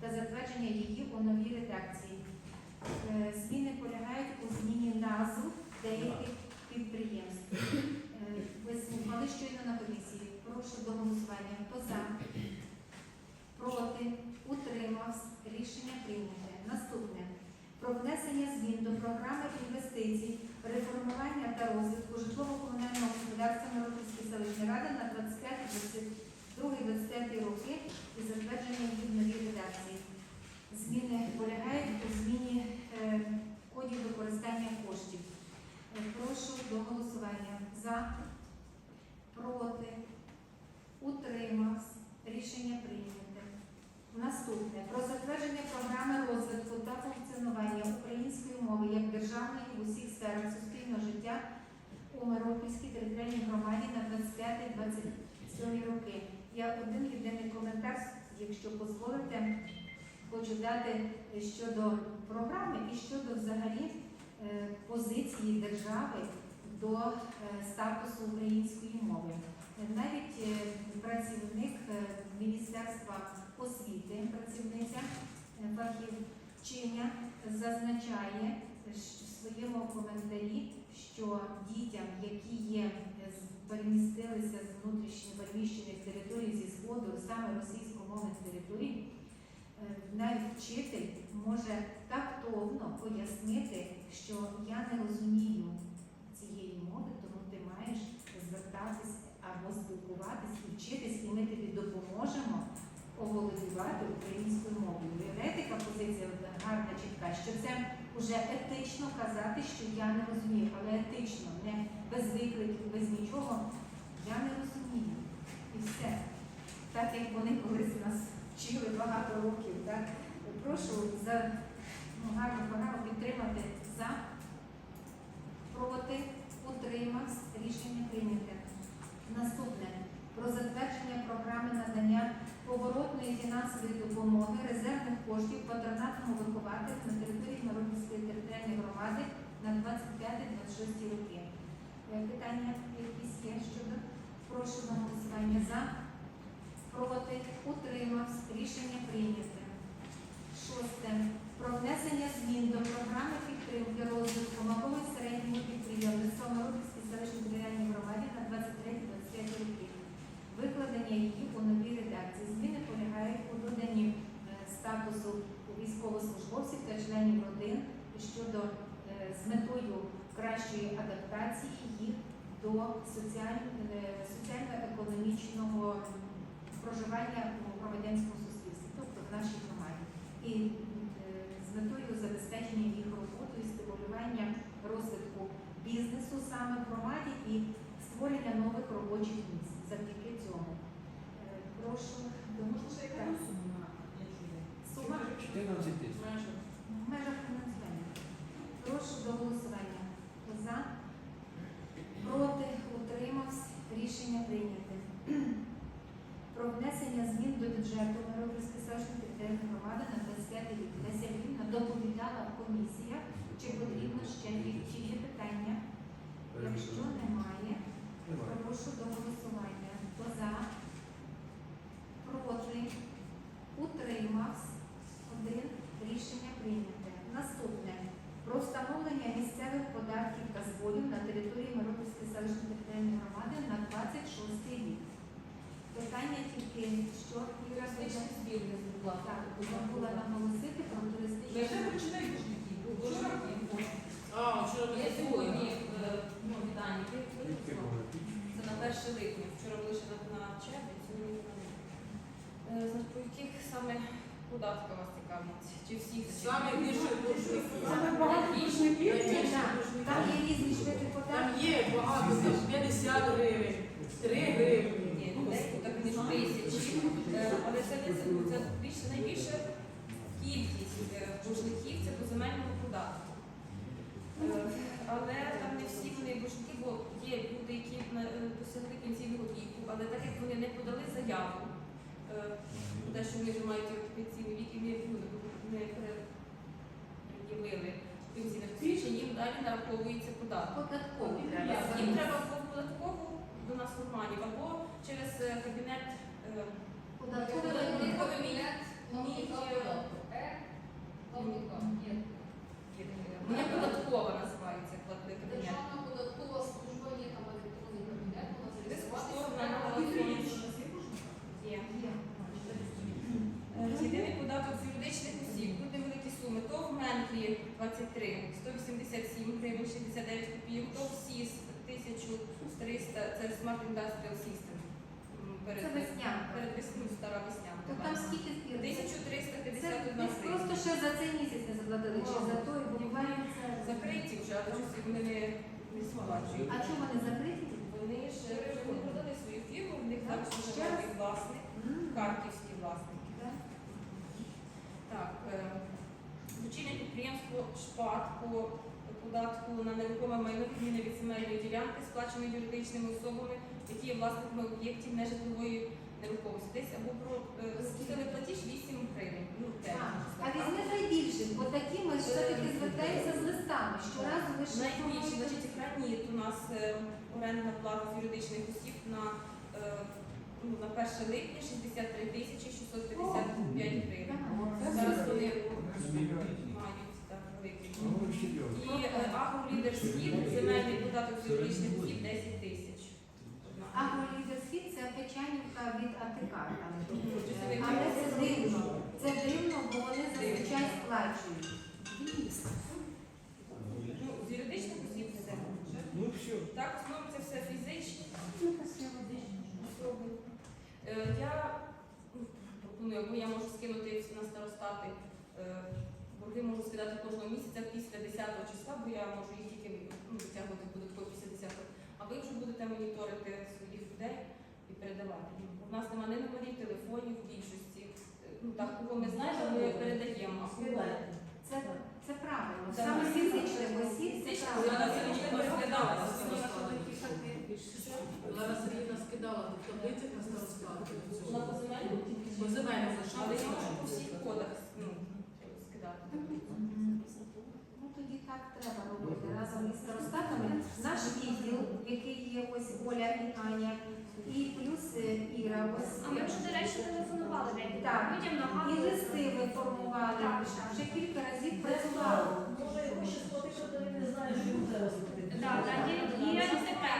та затвердження її у новій редакції. Е, Зміни полягають у зміні назв деяких підприємств. Е, Ви слухали щойно на комісії. Прошу до голосування. Хто за? Проти? Утримався? Рішення прийняте. Наступне. Про внесення змін до програми інвестицій, реформування та розвитку житлово-комунального господарства Миропільської селищної ради на 25-25 роки і затвердження їх в новій редакції. Зміни полягають у зміні е, кодів використання коштів. Е, Прошу до голосування. За, проти, утримався. Рішення прийняте. Наступне про затвердження програми розвитку та функціонування української мови як державної в усіх сферах суспільного життя у Миропільській територіальній громаді на 25-27 роки. Я один єдиний коментар, якщо дозволите, хочу дати щодо програми і щодо взагалі е, позиції держави до е, статусу української мови. Навіть е, працівник Міністерства освіти, працівниця фахівчиня зазначає в своєму коментарі, що дітям, які є перемістилися з внутрішньо переміщених територій зі сходу, саме російськомовних територій, навіть вчитель може тактовно пояснити, що я не розумію цієї мови, тому ти маєш звертатись або спілкуватись і вчитись, і ми тобі допоможемо оволодівати українською мовою. Уявляєте, позиція гарна, чітка, що це вже етично казати, що я не розумію, але етично, не без викликів, без нічого. Я не розумію. І все. Так як вони колись нас прошу за ну, гарну програму підтримати за, проти, утримався, рішення прийняте. Наступне про затвердження програми надання поворотної фінансової допомоги резервних коштів патронатному вихователю на території Народницької територіальної громади на 25-26 роки. Е, питання якісь є щодо? Прошу на голосування за, проти, утримався, рішення прийнято. Шосте. Про внесення змін до програми підтримки розвитку малого і середнього підприємництва Миропільській селищній територіальній громаді на 23-25 роки. Викладення її у новій редакції. Зміни полягають у доданні е, статусу військовослужбовців та членів родин щодо е, з метою кращої адаптації їх до е, соціально-економічного проживання у громадянському суспільстві, тобто в нашій громаді. І е, з метою забезпечення їх роботою, стимулювання розвитку бізнесу саме в громаді і створення нових робочих місць завдяки цьому. Е, Прошу до Можна ще яка Так. сума на якщо сума 14 тисяч. Майже. в межах фінансування. Прошу до голосування. За, проти, утримався, рішення прийняте. Про внесення змін до бюджету Миропільської селищної територіальної громади на 25 рік. Леся Львівна доповідала комісія, чи потрібно ще чи є питання. Якщо немає, Немає. прошу до голосування. Хто за, проти, утримався, один, рішення прийняте. Наступне. Про встановлення місцевих податків та зборів на території Миропільської селищної територіальної громади на 26 рік. Питання тільки, що Юридичний збір не забула. так, забула наголосити про Вже туристичні. починають боржники. Вчора А, вчора Я сьогодні е, ну, вітання. Це на 1 липня. Вчора були ще на, на червень, сьогодні на Е, Значить, по яких саме податках вас цікавить? Чи всіх? Саме більше. Саме багато? Так, Там є різні швидкі Там є багато, там 50 гривень, 3 гривні. Ні, ніж тисячі. Е, Але це більше найбільша кількість е, боржників це по земельному податку. Е, Але там не всі вони боржники, бо є люди, які досягли пенсійного віку, але так як вони не подали заяву, те, що вони вже мають пенсійний вік і не, пред'явили пенсійне посвідчення, їм далі нараховується податок. Їм треба. треба або в податкову до нас в Урманів, або через кабінет е, Податкові Податковий вони- кабінет. Не податкова називається платний кабінет. Державна податкова служба є там електронний кабінет, вона зареєструватися. Є. Єдиний податок з юридичних осіб. Тут невеликі суми. То в Ментлі 23, 187 гривень 69 копійок, то в СІС 1300, це Smart Industrial System. М, Перед, Це веснянка. перед весною стара веснянка. То там скільки збір? 1351 Це просто ще за цей місяць не заплатили, чи за той, бо буває це Закриті вже, а чомусь вони не, не сплачують. А чому вони закриті? Вони ж вже не продали свою фірму, в них Так, також ще раз. власник, харківський власник. Так. Так, е, підприємство ШПАТ по податку на нерухоме майно відміни від земельної ділянки, сплаченої юридичними особами, які є власниками об'єктів нежитлової нерухомості. Десь або про е, платіж 8 гривень. Ну, А, А візьми найбільше, бо такі ми ж все-таки звертаємося з листами. Щоразу ви ж Найбільше, значить, граніт у нас е, орендна плата з юридичних осіб на, е, ну, на 1 липня 63 тисячі 655 гривень. Зараз вони мають так великий. Ну, серйозно. І е, агролідер схід, земельний податок юридичних осіб 10 тисяч. Агролідерський це печанівка від АТК. Але це дивно. Це дивно, бо вони зазвичай сплачують. Ну, з юридичних осіб все. Ну все. Так, в основному це все фізичні особи. Е, Я ну, пропоную, або я можу скинути на старостати. е, Борги можу скидати кожного місяця після 10 числа, бо я можу їх тільки ну, витягувати податково після 10 -го. А ви вже будете моніторити своїх людей і передавати. У нас немає ні номерів телефонів в більшості. Е, Ну так, кого ми знаємо, ми передаємо. Це, це правильно. Так. Саме Фізичних правильно. осіб. Вона розглядалася. Лара Сергійна скидала в таблицях на старостат. Вона по земельному? По земельному Але я можу по всіх кодах. Розглядати. Ну тоді так треба робити разом із старостатами. Наш відділ, який є ось Оля і Аня, і плюс е, Іра. Ось А ми вже, до речі, телефонували декілька Так. людям, і нагадували. листи ви формували. Так. Вже кілька разів працювали. Може, хоче сплатити, то він не знає, що йому треба сплатити. Так, так, є, є таке.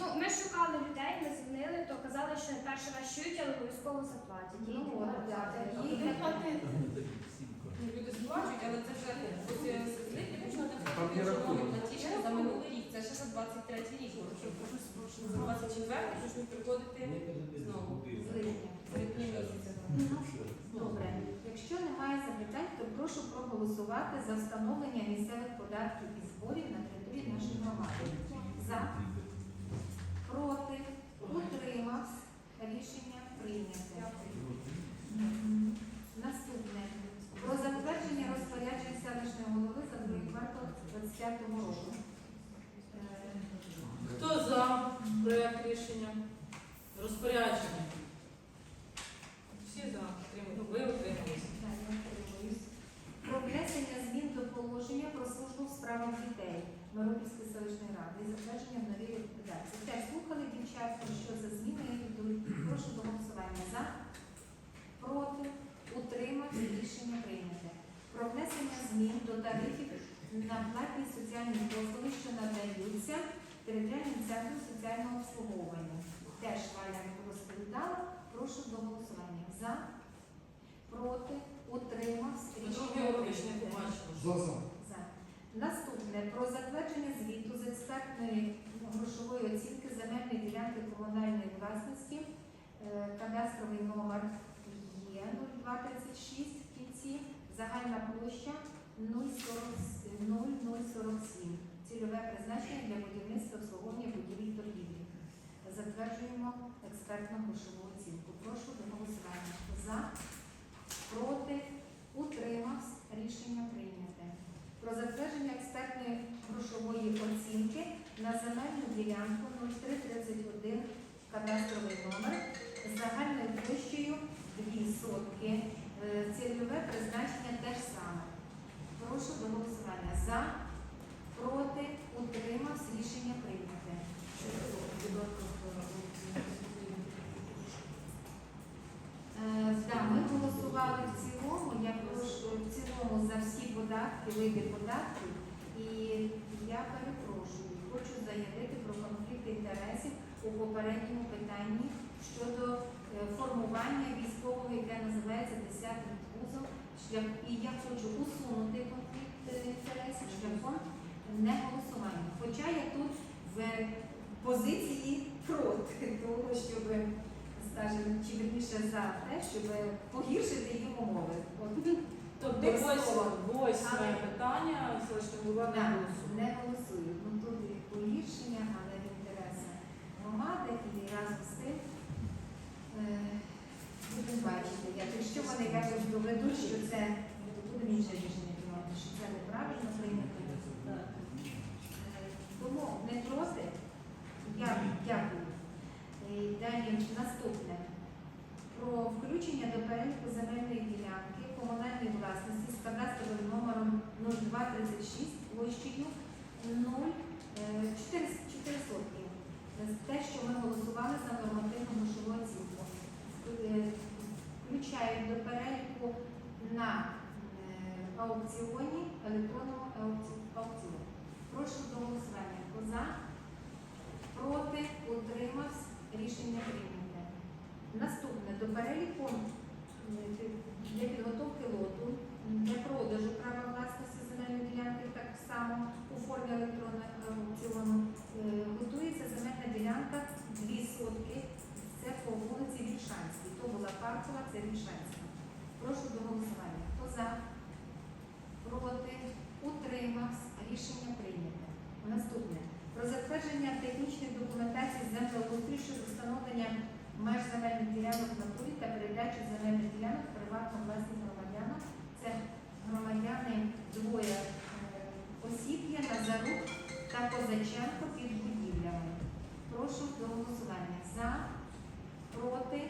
Ну, ми шукали людей, ми дзвонили, то казали, що перший раз чують, але обов'язково заплатять. Ну, от, так, тоді Ну, Люди сплачують, але це вже ось е, з липня почали Там надходити є чергові рахунок. платіжки за минулий рік. Це ще 23 рік. За 24 почнуть приходити знову. з липня. З липня місяця. Добре. Якщо немає запитань, то прошу проголосувати за встановлення місцевих податків і зборів на території нашої громади. За, проти, утримався. Рішення прийнято. Наступне. Про затвердження розпоряджень селищної голови за другий квартал 25 року. Хто за проект рішення? Розпорядження. Всі за. Підтримують. Ви утрималися. Так, я утримуюсь. Про внесення змін до положення про службу в справах дітей Миропільської селищної ради і затвердження в новій редакції. Теж слухали дівчат, про що за зміни йдуть. Прошу до голосування за, проти, утримався, рішення прийняте. Про внесення змін до тарифів на платні соціальні послуги, що надаються територіальним центром соціального обслуговування. Теж Валя розповідала. Прошу до голосування за, проти, утримався, побачила. За. Наступне про затвердження звіту з експертної грошової оцінки земельної ділянки комунальної власності. Е, Кадастровий номер є 0236 в кінці. Загальна площа 0,047. Цільове призначення для будівництва обслуговування будівель торгівлі. Затверджуємо експертну грошову оцінку. Прошу до голосування. За, проти, утримався. Рішення прийняте про затвердження експертної грошової оцінки на земельну ділянку 0331 кадастровий номер з загальною площею 2 сотки. Е, Цільове призначення те ж саме. Прошу до голосування. За, проти, утримався. Рішення прийняте. Е, да, ми голосували в цілому. Я прошу в цілому за всі податки, види податків. І я перепрошую, хочу заявити про конфлікт інтересів у попередньому питанні щодо е, формування військового, яке називається 10 вузол. Шлях і я хочу усунути конфлікт е, інтересів шляхом неголосування. Хоча я тут в позиції проти того, щоб скажімо, чи вірніше за те, щоб погіршити їм умови. Тобто восьме, питання, селищна голова не голосує. не голосую. Ну тут і погіршення, але в інтересах громади і разом з тим е, будемо бачити, вони якось доведуть, що це будемо інше рішення приймати, що це неправильно прийнято. Е, Тому не проти. Дякую. Дякую. Далі наступне. Про включення до переліку земельної ділянки комунальної власності з кадастровим номером 0236 площею 0,4 сотки. Те, що ми голосували за нормативну грошову оцінку. Включають до переліку на е, аукціоні електронного аукціону. Прошу до голосування. Хто за? Проти? Утримався? Рішення прийняте. Наступне до переліку для підготовки лоту для продажу права власності земельної ділянки так само у формі електронного аукціону е, готується земельна ділянка 2 сотки. Це по вулиці Вільшанській. То була паркова, це Вільшанська. Прошу до голосування. Хто за? Проти? Утримався? Рішення прийняте. Наступне. Про затвердження технічної документації землеустрою щодо встановлення меж земельних ділянок в натурі та передачі земельних ділянок приватно власних громадянам. Це громадяни двоє е, осіб є Назарук та Козаченко під будівлями. Прошу до голосування. За, проти,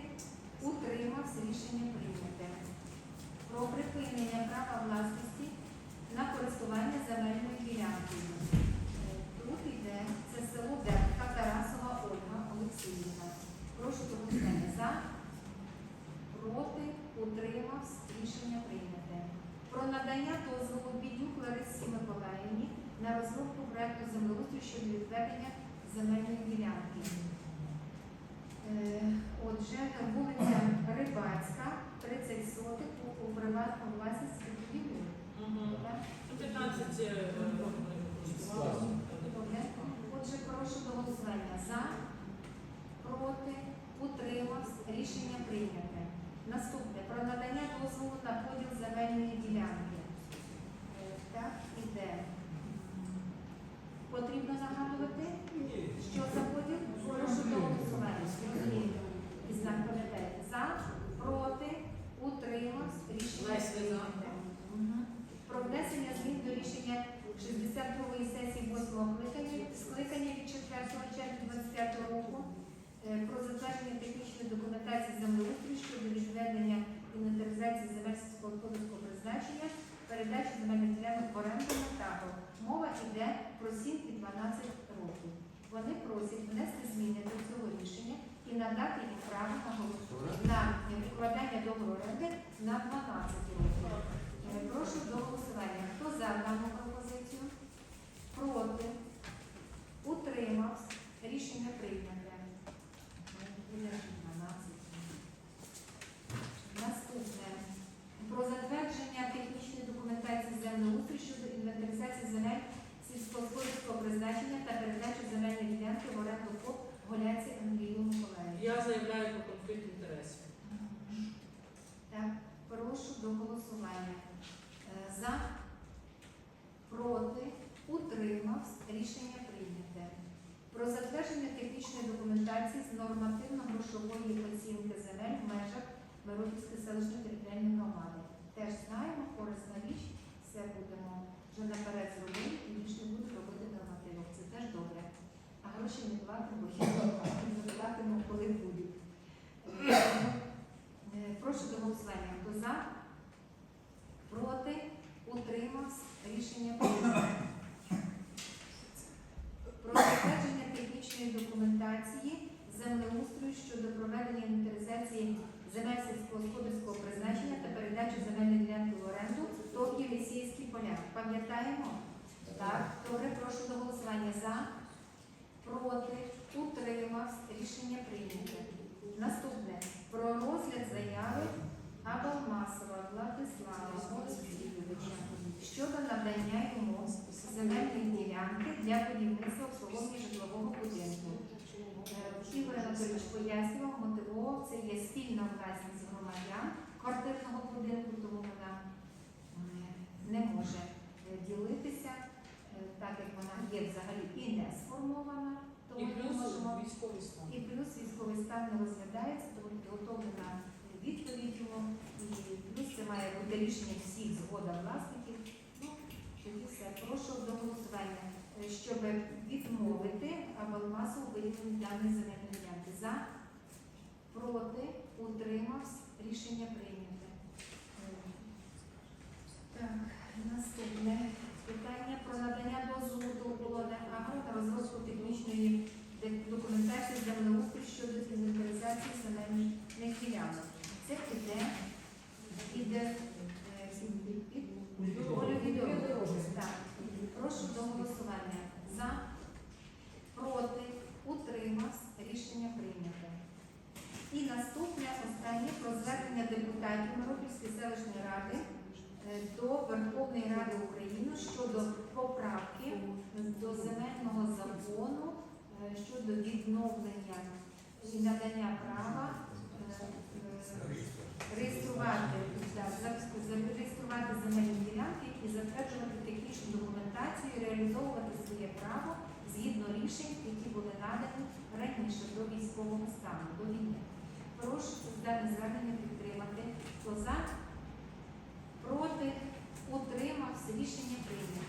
утримався, рішення прийняте. Про припинення права власності на користування земельною ділянкою. Е, Тут йде це село Дерка, Тарасова Ольга Олексіївна. Прошу голосування за, проти, утримався, рішення прийняте. Про надання дозволу Бідюк Ларисі Миколаївні на розробку проекту землеустрою щодо відведення земельної ділянки. Е, Отже, вулиця Рибацька, 30 сотих у- приватному приватну власність? Ну, 15 е, років ми користувалися. Добре. Отже, прошу до голосування за, проти, утримався, рішення прийняте. Наступне про надання дозволу на поділ земельної ділянки. Е, Так, іде. Потрібно нагадувати, Ні. що за поділ? Прошу до голосування. Розумієте? І знак пам'ятаєте. За, проти, утримався, рішення Лесь, ви за? прийняте. Мгм. Про внесення змін до рішення 62-ї сесії 8-го скликання, скликання від 4 червня 25 року е, про затвердження технічної документації землеустрою щодо відведення інвентаризації земель сільськогосподарського призначення, передачі земельних ділянок в оренду на табор. Мова йде про 7 і 12 років. Вони просять внести зміни до цього рішення і надати їм право на викладання договору оренди на 12 років. Е, Прошу до голосування. Хто за дану пропозицію? Проти? Утримався? Рішення прийняте. Наступне. Про затвердження технічної документації землеустрою щодо інвентаризації земель сільськогосподарського призначення та передачу земельної ділянки в оренду ФОП Голяці Андрію Миколаївні. Я заявляю про конфлікт інтересів. Так, прошу до голосування. Е, За, проти, утримався, рішення прийняте. Про затвердження технічної документації з нормативно-грошової оцінки земель в межах Миропільської селищної територіальної громади. Теж знаємо, корисна річ, все будемо вже наперед зробити і більше не буду робити нормативок. Це теж добре. А гроші не платимо, бо хіба не платимо, коли будуть. Е, Е, Прошу до голосування. Хто за? Проти? Утримався? Рішення прийнято. Про затвердження технічної документації землеустрою щодо проведення інвентаризації земель сільськогосподарського призначення та передачі земельної ділянки в оренду ТОКІ Лісійські поля. Пам'ятаємо? Так. Добре, прошу до голосування. За? Проти? Утримався? Рішення прийнято. Наступне. Про розгляд заяви Абалмасова Владислава Олексійовича щодо надання йому земельної ділянки для будівництва обслуговування житлового будинку. Е, Ігор Анатолійович пояснював, мотивував, це є спільна власність громадян квартирного будинку, тому вона не може е, ділитися, е, так як вона є взагалі і не сформована, тому І плюс можемо військовий стан. і плюс військовий стан не розглядається, тому підготовлена відповідь йому. І плюс це має бути рішення всіх згода власників. Ну, тоді все. Прошу до голосування, е, щоб відмовити виділенні даної земельної ділянки. За, проти, утримався, рішення прийняте. Е, Так, наступне питання про надання дозволу до оболони агро на розробку технічної право згідно рішень, які були надані раніше до військового стану, до війни. Прошу дане звернення підтримати. Хто за? Проти? Утримався. Рішення прийнято.